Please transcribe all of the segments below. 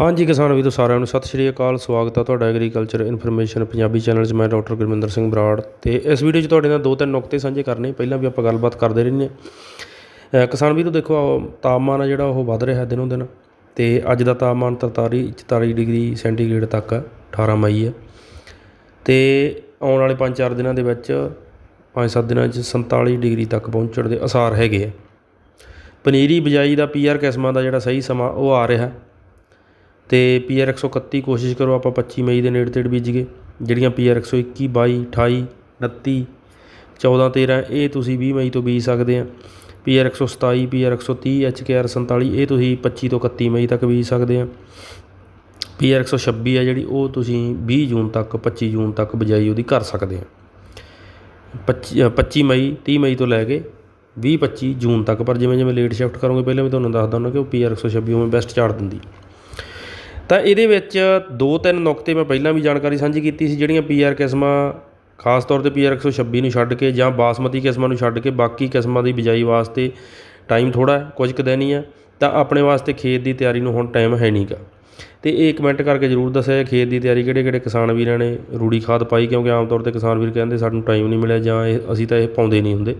ਹਾਂਜੀ ਕਿਸਾਨ ਵੀਰੋ ਸਾਰਿਆਂ ਨੂੰ ਸਤਿ ਸ਼੍ਰੀ ਅਕਾਲ। ਸਵਾਗਤ ਹੈ ਤੁਹਾਡਾ ਐਗਰੀਕਲਚਰ ਇਨਫੋਰਮੇਸ਼ਨ ਪੰਜਾਬੀ ਚੈਨਲ 'ਚ। ਮੈਂ ਡਾਕਟਰ ਗੁਰਮਿੰਦਰ ਸਿੰਘ ਬਰਾੜ ਤੇ ਇਸ ਵੀਡੀਓ 'ਚ ਤੁਹਾਡੇ ਨਾਲ ਦੋ ਤਿੰਨ ਨੁਕਤੇ ਸਾਂਝੇ ਕਰਨੇ। ਪਹਿਲਾਂ ਵੀ ਆਪਾਂ ਗੱਲਬਾਤ ਕਰਦੇ ਰਹਿੰਦੇ ਹਾਂ। ਅ, ਕਿਸਾਨ ਵੀਰੋ ਦੇਖੋ ਤਾਪਮਾਨ ਆ ਜਿਹੜਾ ਉਹ ਵੱਧ ਰਿਹਾ ਦਿਨੋਂ ਦਿਨ ਤੇ ਅੱਜ ਦਾ ਤਾਪਮਾਨ 43 44 ਡਿਗਰੀ ਸੈਂਟੀਗ੍ਰੇਡ ਤੱਕ ਆ, 18 ਮਈ ਹੈ ਤੇ ਆਉਣ ਵਾਲੇ 5-4 ਦਿਨਾਂ ਦੇ ਵਿੱਚ 5-7 ਦਿਨਾਂ 'ਚ 47 ਡਿਗਰੀ ਤੱਕ ਪਹੁੰਚਣ ਦੇ ਅਸਾਰ ਹੈਗੇ ਆ। ਪਨੀਰੀ ਬਿਜਾਈ ਦਾ ਪੀਆਰ ਕਿਸਮਾਂ ਦਾ ਜਿਹੜਾ ਸਹੀ ਸਮਾਂ ਉਹ ਆ ਰਿਹਾ। ਅਤੇ ਪੀ ਤੇ ਪੀਆਰ 131 ਕੋਸ਼ਿਸ਼ ਕਰੋ ਆਪਾਂ 25 ਮਈ ਦੇ ਨੇੜੇ ਤੇੜ ਬੀਜੀਏ ਜਿਹੜੀਆਂ ਪੀਆਰ 121 22 28 29 14 13 ਇਹ ਤੁਸੀਂ ਵੀਹ ਮਈ ਤੋਂ ਬੀਜ ਸਕਦੇ ਆ। ਪੀਆਰ 127 ਪੀਆਰ 130 ਐਚਕੇਆਰ 47 ਇਹ ਤੁਸੀਂ 25 ਤੋਂ 31 ਮਈ ਤੱਕ ਬੀਜ ਸਕਦੇ ਹਾਂ ਪੀ ਆਰ ਇੱਕ ਸੌ ਛੱਬੀ ਹੈ ਜਿਹੜੀ, ਉਹ ਤੁਸੀਂ ਵੀਹ ਜੂਨ ਤੱਕ 25 ਜੂਨ ਤੱਕ ਬਿਜਾਈ ਉਹਦੀ ਕਰ ਸਕਦੇ ਹਾਂ ਪੱਚੀ ਪੱਚੀ ਮਈ, ਤੀਹ ਮਈ ਤੋਂ ਲੈ ਕੇ ਵੀਹ, ਪੱਚੀ ਜੂਨ ਤੱਕ, ਪਰ ਜਿਵੇਂ ਜਿਵੇਂ ਲੇਟ ਸ਼ਿਫਟ ਕਰੋਗੇ, ਪਹਿਲਾਂ ਵੀ ਤੁਹਾਨੂੰ ਦੱਸਦਾ ਹੁੰਦਾ ਕਿ ਉਹ ਪੀ ਆਰ ਐਕਸ ਸੌ ਛੱਬੀ ਉਵੇਂ ਬੈਸਟ ਝਾੜ ਦਿੰਦੀ। ਤਾਂ ਇਹਦੇ ਵਿੱਚ ਦੋ ਤਿੰਨ ਨੁਕਤੇ ਮੈਂ ਪਹਿਲਾਂ ਵੀ ਜਾਣਕਾਰੀ ਸਾਂਝੀ ਕੀਤੀ ਸੀ, ਜਿਹੜੀਆਂ ਪੀਆਰ ਕਿਸਮਾਂ, ਖਾਸ ਤੌਰ ਤੇ ਪੀਆਰ 126 ਨੂੰ ਛੱਡ ਕੇ ਜਾਂ ਬਾਸਮਤੀ ਕਿਸਮਾਂ ਨੂੰ ਛੱਡ ਕੇ ਬਾਕੀ ਕਿਸਮਾਂ ਦੀ ਬਿਜਾਈ ਵਾਸਤੇ ਟਾਈਮ ਥੋੜਾ ਕੁਝ ਕੁ ਦਿਨ ਹੀ ਆ ਤਾਂ ਆਪਣੇ ਵਾਸਤੇ ਖੇਤ ਦੀ ਤਿਆਰੀ ਨੂੰ ਹੁਣ ਟਾਈਮ ਹੈ ਨਹੀਂਗਾ ਤੇ ਇਹ ਕਮੈਂਟ ਕਰਕੇ ਜਰੂਰ ਦੱਸਿਆ ਖੇਤ ਦੀ ਤਿਆਰੀ ਕਿਹੜੇ ਕਿਹੜੇ ਕਿਸਾਨ ਵੀਰਾਂ ਨੇ ਰੂੜੀ ਖਾਦ ਪਾਈ, ਕਿਉਂਕਿ ਆਮ ਤੌਰ ਤੇ ਕਿਸਾਨ ਵੀਰ ਕਹਿੰਦੇ ਸਾਨੂੰ ਟਾਈਮ ਨਹੀਂ ਮਿਲਿਆ ਜਾਂ ਇਹ, ਅਸੀਂ ਤਾਂ ਇਹ ਪਾਉਂਦੇ ਨਹੀਂ ਹੁੰਦੇ।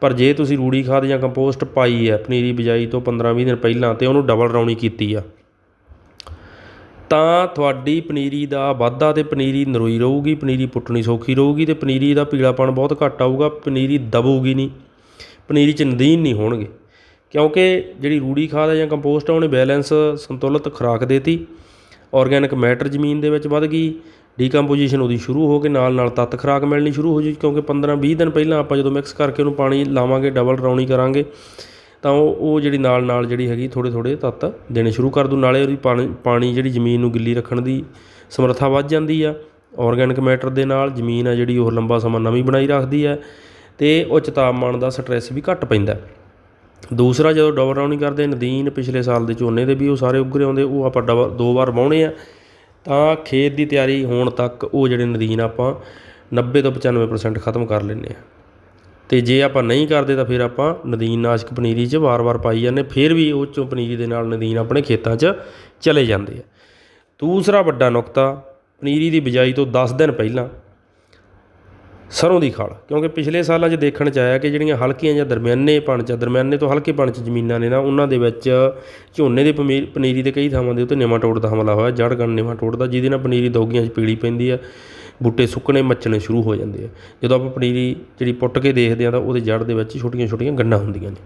ਪਰ ਜੇ ਤੁਸੀਂ ਰੂੜੀ ਖਾਦ ਜਾਂ ਕੰਪੋਸਟ ਪਾਈ ਹੈ, ਪਨੀਰੀ ਬਿਜਾਈ ਤੋਂ 15-20 ਦਿਨ ਪਹਿਲਾਂ ਤੇ ਉਹਨੂੰ ਡਬਲ ਰੌਣੀ ਕੀਤੀ ਆ ਤਾਂ ਤੁਹਾਡੀ ਪਨੀਰੀ ਦਾ ਵਾਧਾ ਅਤੇ ਪਨੀਰੀ ਨਰੋਈ ਰਹੂਗੀ, ਪਨੀਰੀ ਪੁੱਟਣੀ ਸੌਖੀ ਰਹੂਗੀ ਅਤੇ ਪਨੀਰੀ ਦਾ ਪੀਲਾਪਣ ਬਹੁਤ ਘੱਟ ਆਊਗਾ, ਪਨੀਰੀ ਦਬੂਗੀ ਨਹੀਂ, ਪਨੀਰੀ ਚ ਨਦੀਨ ਨਹੀਂ ਹੋਣਗੇ। ਕਿਉਂਕਿ ਜਿਹੜੀ ਰੂੜੀ ਖਾਦ ਹੈ ਜਾਂ ਕੰਪੋਸਟ ਆ, ਉਹਨੇ ਬੈਲੈਂਸ ਸੰਤੁਲਿਤ ਖੁਰਾਕ ਦੇਤੀ ਆਰਗੈਨਿਕ ਮੈਟਰ ਜ਼ਮੀਨ ਦੇ ਵਿੱਚ ਵੱਧ ਗਈ, ਡੀਕੰਪੋਜੀਸ਼ਨ ਉਹਦੀ ਸ਼ੁਰੂ ਹੋ ਕੇ ਨਾਲ ਨਾਲ ਤੱਤ ਖੁਰਾਕ ਮਿਲਣੀ ਸ਼ੁਰੂ ਹੋ ਜੀ, ਕਿਉਂਕਿ 15-20 ਦਿਨ ਪਹਿਲਾਂ ਆਪਾਂ ਜਦੋਂ ਮਿਕਸ ਕਰਕੇ ਉਹਨੂੰ ਪਾਣੀ ਲਾਵਾਂਗੇ, ਡਬਲ ਰੌਣੀ ਕਰਾਂਗੇ ਤਾਂ ਉਹ ਉਹ ਜਿਹੜੀ ਨਾਲ ਨਾਲ ਜਿਹੜੀ ਹੈਗੀ ਥੋੜ੍ਹੇ ਥੋੜ੍ਹੇ ਤੱਤ ਦੇਣੇ ਸ਼ੁਰੂ ਕਰ ਦੂ ਨਾਲੇ ਉਹਦੀ ਪਾਣੀ ਪਾਣੀ ਜਿਹੜੀ ਜ਼ਮੀਨ ਨੂੰ ਗਿੱਲੀ ਰੱਖਣ ਦੀ ਸਮਰੱਥਾ ਵੱਧ ਜਾਂਦੀ ਆ। ਔਰਗੈਨਿਕ ਮੈਟਰ ਦੇ ਨਾਲ ਜ਼ਮੀਨ ਆ ਜਿਹੜੀ ਉਹ ਲੰਬਾ ਸਮਾਂ ਨਵੀਂ ਬਣਾਈ ਰੱਖਦੀ ਹੈ ਤੇ ਉੱਚ ਤਾਪਮਾਨ ਦਾ ਸਟ੍ਰੈਸ ਵੀ ਘੱਟ ਪੈਂਦਾ। ਦੂਸਰਾ ਜਦੋਂ ਡਬਲ ਰਾਉਣੀ ਕਰਦੇ ਨਦੀਨ ਪਿਛਲੇ ਸਾਲ ਦੇ ਝੋਨੇ ਦੇ ਵੀ ਉਹ ਸਾਰੇ ਉੱਗਰੇ ਆਉਂਦੇ, ਉਹ ਆਪਾਂ ਡਬਲ ਦੋ ਵਾਰ ਵਾਹੁਣੇ ਆ। ਤਾਂ ਖੇਤ ਦੀ ਤਿਆਰੀ ਹੋਣ ਤੱਕ ਉਹ ਜਿਹੜੇ ਨਦੀਨ ਆਪਾਂ 90 ਤੋਂ 95% ਖਤਮ ਕਰ ਲੈਂਦੇ ਆ। ਅਤੇ ਜੇ ਆਪਾਂ ਨਹੀਂ ਕਰਦੇ ਤਾਂ ਫਿਰ ਆਪਾਂ ਨਦੀਨ, ਨਾਸ਼ਕ, ਪਨੀਰੀ 'ਚ ਵਾਰ-ਵਾਰ ਪਾਈ ਜਾਂਦੇ, ਫਿਰ ਵੀ ਉਹ 'ਚੋਂ ਪਨੀਰੀ ਦੇ ਨਾਲ ਨਦੀਨ ਆਪਣੇ ਖੇਤਾਂ 'ਚ ਚਲੇ ਜਾਂਦੇ ਆ। ਦੂਸਰਾ ਵੱਡਾ ਨੁਕਤਾ, ਪਨੀਰੀ ਦੀ ਬਿਜਾਈ ਤੋਂ 10 ਦਿਨ ਪਹਿਲਾਂ ਸਰੋਂ ਦੀ ਖਾਲ, ਕਿਉਂਕਿ ਪਿਛਲੇ ਸਾਲਾਂ 'ਚ ਦੇਖਣ 'ਚ ਆਇਆ ਕਿ ਜਿਹੜੀਆਂ ਹਲਕੀਆਂ ਜਾਂ ਦਰਮਿਆਨੇ ਪਣ 'ਚ, ਦਰਮਿਆਨੇ ਤੋਂ ਹਲਕੇ ਪਣ 'ਚ ਜ਼ਮੀਨਾਂ ਨੇ ਨਾ, ਉਹਨਾਂ ਦੇ ਵਿੱਚ ਝੋਨੇ ਦੇ ਪਮੀ- ਪਨੀਰੀ ਦੇ ਕਈ ਥਾਵਾਂ ਦੇ ਉੱਤੇ ਨਿਮਾਟੋਡ ਦਾ ਹਮਲਾ ਹੋਇਆ ਜੜ ਗਣ ਨਿਮਾਟੋਡ ਦਾ, ਜਿਹਦੇ ਨਾਲ ਪਨੀਰੀ ਦੋਗੀਆਂ 'ਚ ਪੀਲੀ ਪੈਂਦੀ ਆ। ਬੂਟੇ ਸੁੱਕਣੇ ਮੱਚਣੇ ਸ਼ੁਰੂ ਹੋ ਜਾਂਦੇ ਆ। ਜਦੋਂ ਆਪਾਂ ਪਨੀਰੀ ਜਿਹੜੀ ਪੁੱਟ ਕੇ ਦੇਖਦੇ ਹਾਂ ਤਾਂ ਉਹਦੇ ਜੜ੍ਹ ਦੇ ਵਿੱਚ ਛੋਟੀਆਂ-ਛੋਟੀਆਂ ਗੰਢਾਂ ਹੁੰਦੀਆਂ ਨੇ।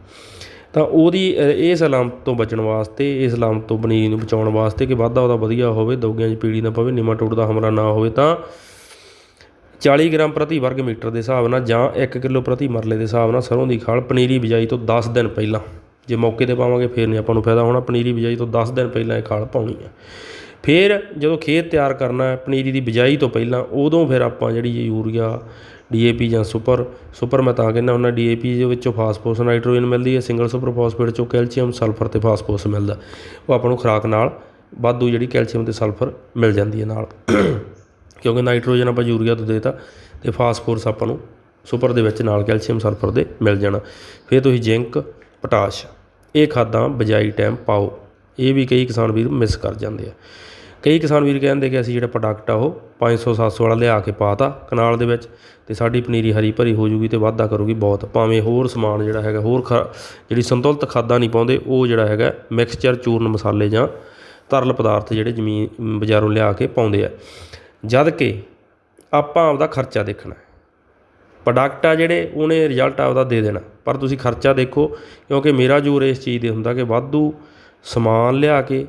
ਤਾਂ ਉਹਦੀ ਇਸ ਅਲਾਮਤ ਤੋਂ ਬਚਣ ਵਾਸਤੇ ਇਸ ਅਲਾਮਤ ਤੋਂ ਪਨੀਰੀ ਨੂੰ ਬਚਾਉਣ ਵਾਸਤੇ ਕਿ ਵਾਧਾ ਉਹਦਾ ਵਧੀਆ ਹੋਵੇ, ਦੋਗਿਆਂ 'ਚ ਪੀੜੀ ਨਾ ਪਵੇ ਨਿਮਾਟੋਡ ਦਾ ਹਮਲਾ ਨਾ ਹੋਵੇ ਤਾਂ 40 ਗ੍ਰਾਮ ਪ੍ਰਤੀ ਵਰਗ ਮੀਟਰ ਦੇ ਹਿਸਾਬ ਨਾਲ ਜਾਂ 1 ਕਿਲੋ ਪ੍ਰਤੀ ਮਰਲੇ ਦੇ ਹਿਸਾਬ ਨਾਲ ਸਰੋਂ ਦੀ ਖਾਲ ਪਨੀਰੀ ਬਿਜਾਈ ਤੋਂ 10 ਦਿਨ ਪਹਿਲਾਂ। ਜੇ ਮੌਕੇ ਤੇ ਪਾਵਾਂਗੇ, ਫਿਰ ਨਹੀਂ ਆਪਾਂ ਨੂੰ ਫਾਇਦਾ ਹੋਣਾ, ਪਨੀਰੀ ਬਿਜਾਈ ਤੋਂ 10 ਦਿਨ ਪਹਿਲਾਂ ਇਹ ਖਾਲ ਪਾਉਣੀ ਹੈ। ਫਿਰ ਜਦੋਂ ਖੇਤ ਤਿਆਰ ਕਰਨਾ ਪਨੀਰੀ ਦੀ ਬਿਜਾਈ ਤੋਂ ਪਹਿਲਾਂ ਉਦੋਂ ਫਿਰ ਆਪਾਂ ਜਿਹੜੀ ਯੂਰੀਆ, ਡੀ ਏ ਪੀ ਜਾਂ ਸੁਪਰ ਸੁਪਰ ਮੈਂ ਤਾਂ ਕਹਿੰਦਾ ਉਹਨਾਂ ਪੀ ਦੇ ਵਿੱਚੋਂ ਫਾਸਫੋਰਸ, ਨਾਈਟ੍ਰੋਜਨ ਮਿਲਦੀ ਹੈ, ਸਿੰਗਲ ਸੁਪਰ ਫਾਸਫੇਟ ਚੋਂ ਕੈਲਸ਼ੀਅਮ, ਸਲਫਰ ਅਤੇ ਫਾਸਫੋਰਸ ਮਿਲਦਾ। ਉਹ ਆਪਾਂ ਨੂੰ ਖੁਰਾਕ ਨਾਲ ਵਾਧੂ ਜਿਹੜੀ ਕੈਲਸ਼ੀਅਮ ਅਤੇ ਸਲਫਰ ਮਿਲ ਜਾਂਦੀ ਹੈ ਨਾਲ। ਕਿਉਂਕਿ ਨਾਈਟ੍ਰੋਜਨ ਆਪਾਂ ਯੂਰੀਆ ਤੋਂ ਦੇਤਾ ਅਤੇ ਫਾਸਫੋਰਸ ਆਪਾਂ ਨੂੰ ਸੁਪਰ ਦੇ ਵਿੱਚ ਨਾਲ ਕੈਲਸ਼ੀਅਮ, ਸਲਫਰ ਦੇ ਮਿਲ ਜਾਣਾ। ਫਿਰ ਤੁਸੀਂ ਜ਼ਿੰਕ, ਪੋਟਾਸ਼, ਇਹ ਖਾਦਾਂ ਬਜਾਈ ਟਾਈਮ ਪਾਓ। ਇਹ ਵੀ ਕਈ ਕਿਸਾਨ ਵੀਰ ਮਿਸ ਕਰ ਜਾਂਦੇ ਆ। ਕਈ ਕਿਸਾਨ ਵੀਰ ਕਹਿੰਦੇ ਕਿ ਅਸੀਂ ਜਿਹੜਾ ਪ੍ਰੋਡਕਟ ਆ ਉਹ 500 700 ਵਾਲਾ ਲਿਆ ਕੇ ਪਾਤਾ ਕਨਾਲ ਦੇ ਵਿੱਚ ਤੇ ਸਾਡੀ ਪਨੀਰੀ ਹਰੀ ਭਰੀ ਹੋ ਜੂਗੀ ਤੇ ਵਾਧਾ ਕਰੂਗੀ ਬਹੁਤ, ਭਾਵੇਂ ਹੋਰ ਸਮਾਨ ਜਿਹੜਾ ਹੈਗਾ, ਹੋਰ ਖ, ਜਿਹੜੀ ਸੰਤੁਲਿਤ ਖਾਦਾਂ ਨਹੀਂ ਪਾਉਂਦੇ, ਉਹ ਜਿਹੜਾ ਹੈਗਾ ਮਿਕਸਚਰ ਚੂਰਨ ਮਸਾਲੇ ਜਾਂ ਤਰਲ ਪਦਾਰਥ ਜਿਹੜੇ ਜ਼ਮੀਨ, ਬਾਜ਼ਾਰੋਂ ਲਿਆ ਕੇ ਪਾਉਂਦੇ ਆ। ਜਦ ਕਿ ਆਪਾਂ ਆਪਦਾ ਖਰਚਾ ਦੇਖਣਾ ਪ੍ਰੋਡਕਟ ਆ ਜਿਹੜੇ, ਉਹਨੇ ਰਿਜ਼ਲਟ ਆਪਦਾ ਦੇ ਦੇਣਾ। ਪਰ ਤੁਸੀਂ ਖਰਚਾ ਦੇਖੋ, ਕਿਉਂਕਿ ਮੇਰਾ ਜ਼ੋਰ ਇਸ ਚੀਜ਼ ਦੇ ਹੁੰਦਾ ਕਿ ਵਾਧੂ ਸਮਾਨ ਲਿਆ ਕੇ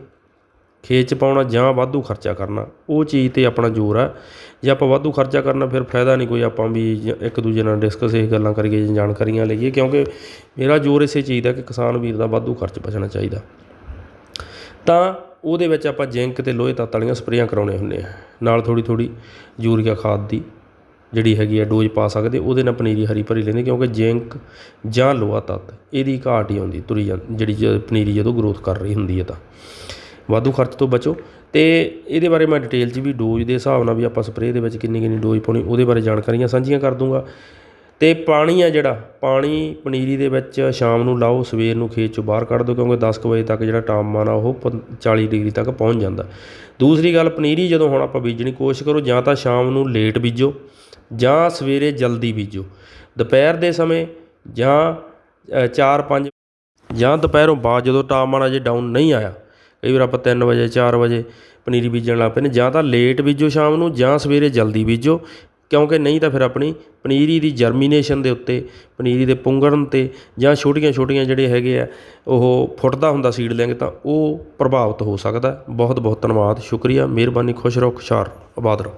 ਖੇਤ 'ਚ ਪਾਉਣਾ ਜਾਂ ਵਾਧੂ ਖਰਚਾ ਕਰਨਾ, ਉਹ ਚੀਜ਼ ਤੇ ਆਪਣਾ ਜ਼ੋਰ ਆ। ਜੇ ਆਪਾਂ ਵਾਧੂ ਖਰਚਾ ਕਰਨਾ, ਫਿਰ ਫਾਇਦਾ ਨਹੀਂ ਕੋਈ ਆਪਾਂ ਵੀ ਇੱਕ ਦੂਜੇ ਨਾਲ ਡਿਸਕਸ ਇਹ ਗੱਲਾਂ ਕਰੀਏ ਜਾਂ ਜਾਣਕਾਰੀਆਂ ਲਈਏ, ਕਿਉਂਕਿ ਮੇਰਾ ਜ਼ੋਰ ਇਸੇ ਚੀਜ਼ ਦਾ ਕਿ ਕਿਸਾਨ ਵੀਰ ਦਾ ਵਾਧੂ ਖਰਚ ਬਚਣਾ ਚਾਹੀਦਾ। ਤਾਂ ਉਹਦੇ ਵਿੱਚ ਆਪਾਂ ਜ਼ਿੰਕ ਤੇ ਲੋਹੇ ਤੱਤ ਵਾਲੀਆਂ ਸਪਰੇਆਂ ਕਰਾਉਣੇ ਹੁੰਦੇ ਆ। ਨਾਲ ਥੋੜੀ ਥੋੜੀ ਯੂਰੀਆ ਖਾਦ ਦੀ ਜਿਹੜੀ ਹੈਗੀ ਆ, ਡੋਜ਼ ਪਾ ਸਕਦੇ, ਉਹਦੇ ਨਾਲ ਪਨੀਰੀ ਹਰੀ ਭਰੀ ਲੈਂਦੇ ਕਿਉਂਕਿ ਜ਼ਿੰਕ ਜਾਂ ਲੋਹਾ ਤੱਤ, ਇਹਦੀ ਘਾਟ ਹੀ ਆਉਂਦੀ, ਤੁਰੀ ਜਾਂ ਜਿਹੜੀ ਜ- ਪਨੀਰੀ ਜਦੋਂ ਗਰੋਥ ਕਰ ਰਹੀ ਹੁੰਦੀ ਹੈ ਤਾਂ। ਵਾਧੂ ਖਰਚ ਤੋਂ ਬਚੋ। ਅਤੇ ਇਹਦੇ ਬਾਰੇ ਮੈਂ ਡਿਟੇਲ 'ਚ ਵੀ ਡੋਜ਼ ਦੇ ਹਿਸਾਬ ਨਾਲ ਵੀ ਆਪਾਂ ਸਪਰੇਅ ਦੇ ਵਿੱਚ ਕਿੰਨੀ ਕਿੰਨੀ ਡੋਜ਼ ਪਾਉਣੀ, ਉਹਦੇ ਬਾਰੇ ਜਾਣਕਾਰੀਆਂ ਸਾਂਝੀਆਂ ਕਰ ਦੂੰਗਾ। ਅਤੇ ਪਾਣੀ ਆ ਜਿਹੜਾ, ਪਾਣੀ ਪਨੀਰੀ ਦੇ ਵਿੱਚ ਸ਼ਾਮ ਨੂੰ ਲਾਓ, ਸਵੇਰ ਨੂੰ ਖੇਤ ਚੋਂ ਬਾਹਰ ਕੱਢ ਦਿਓ, ਕਿਉਂਕਿ 10 ਕੁ ਵਜੇ ਤੱਕ ਜਿਹੜਾ ਤਾਪਮਾਨ ਆ ਉਹ ਪੰ- 40 ਡਿਗਰੀ ਤੱਕ ਪਹੁੰਚ ਜਾਂਦਾ। ਦੂਸਰੀ ਗੱਲ, ਪਨੀਰੀ ਜਦੋਂ ਹੁਣ ਆਪਾਂ ਬੀਜਣੀ ਕੋਸ਼ਿਸ਼ ਕਰੋ, ਜਾਂ ਤਾਂ ਸ਼ਾਮ ਨੂੰ ਲੇਟ ਬੀਜੋ, ਜਾਂ ਸਵੇਰੇ ਜਲਦੀ ਬੀਜੋ। ਦੁਪਹਿਰ ਦੇ ਸਮੇਂ ਜਾਂ 4-5 ਜਾਂ ਦੁਪਹਿਰੋਂ ਬਾਅਦ ਜਦੋਂ ਤਾਪਮਾਨ ਅਜੇ ਡਾਊਨ ਨਹੀਂ ਆਇਆ ਕਈ ਵਾਰ ਆਪਾਂ ਤਿੰਨ ਵਜੇ, ਚਾਰ ਵਜੇ ਪਨੀਰੀ ਬੀਜਣ ਲੱਗ ਪੈਂਦੇ। ਜਾਂ ਤਾਂ ਲੇਟ ਬੀਜੋ ਸ਼ਾਮ ਨੂੰ ਜਾਂ ਸਵੇਰੇ ਜਲਦੀ ਬੀਜੋ। ਕਿਉਂਕਿ ਨਹੀਂ ਤਾਂ ਫਿਰ ਆਪਣੀ ਪਨੀਰੀ ਦੀ ਜਰਮੀਨੇਸ਼ਨ ਦੇ ਉੱਤੇ, ਪਨੀਰੀ ਦੇ ਪੁੰਗਰਨ 'ਤੇ ਜਾਂ ਛੋਟੀਆਂ ਛੋਟੀਆਂ ਜਿਹੜੇ ਹੈਗੇ ਆ, ਉਹ ਫੁੱਟਦਾ ਹੁੰਦਾ ਸੀਡਲਿੰਗ ਤਾਂ ਉਹ ਪ੍ਰਭਾਵਿਤ ਹੋ ਸਕਦਾ। ਬਹੁਤ ਬਹੁਤ ਧੰਨਵਾਦ, ਸ਼ੁਕਰੀਆ, ਮਿਹਰਬਾਨੀ, ਖੁਸ਼ ਰਹੋ, ਖੁਸ਼ਹਾਲ ਆਬਾਦ ਰਹੋ।